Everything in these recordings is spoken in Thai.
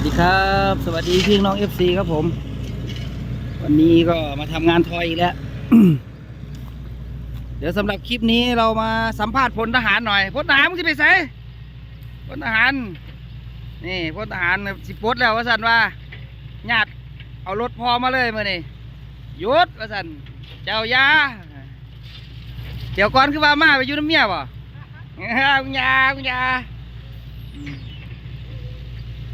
วัสดีครับ สวัสดีพี่น้องเอฟซีครับผม วันนี้ก็มาทำงานทอยอีกแล้ว เดี๋ยวสำหรับคลิปนี้เรามาสัมภาษณ์พลทหารหน่อยพลทหารมึงจะไปใส่พลทหาร นี่พลทหารสิปลดแล้วว่าสันว่าญาติเอารถพอมาเลยมื่อนี่ยุดว่าสันเจ้ายาเดี๋ยวก่อนคือว่ามาไปอยู่น้ำเมียบ่ คุณยาคุณยา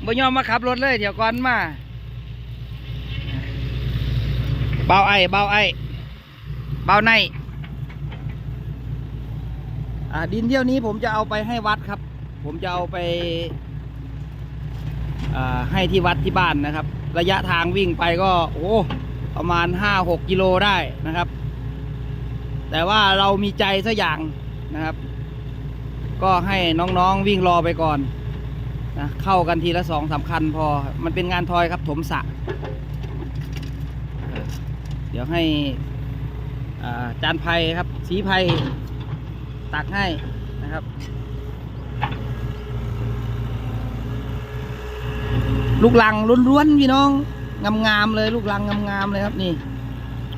บ่ยอมมาขับรถเลย เดี๋ยวก่อนมาเบาไอเบาไอเบาในดินเที่ยวนี้ผมจะเอาไปให้วัดครับ ผมจะเอาไปให้ที่วัดที่บ้านนะครับ ระยะทางวิ่งไปก็โอ้ประมาณห้าหกกิโลได้นะครับ แต่ว่าเรามีใจสักอย่างนะครับ ก็ให้น้องๆวิ่งรอไปก่อน นะเข้ากันทีละสองสามคันพอมันเป็นงานทอยครับถมสะเดี๋ยวให้จานไพครับ สีไพตักให้นะครับ ลูกลังล้วนๆพี่น้องงามๆเลย ลูกลังงามๆเลยครับนี่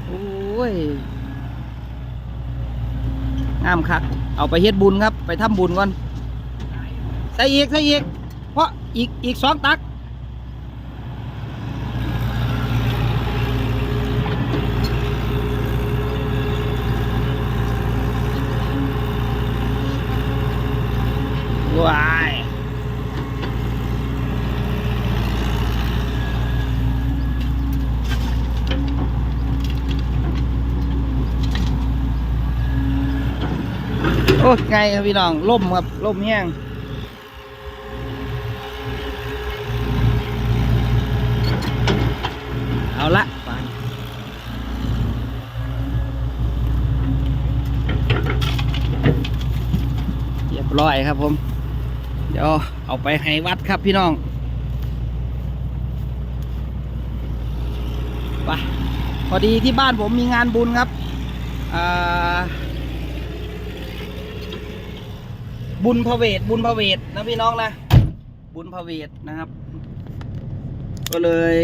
โอ้ยงามคักเอาไปเฮ็ดบุญครับ ไปทำบุญก่อนใส่อีกใส่อีก อีกอีกสองตัก ว้ายโอ้ไงครับพี่น้องล่มครับล่มแห้ง เอาละไปเรียบร้อยครับผม เดี๋ยวเอาไปให้วัดครับพี่น้องไปพอดีที่บ้านผมมีงานบุญครับบุญพระเวทบุญพระเวทนะพี่น้องนะ บุญพระเวทนะครับ ก็เลย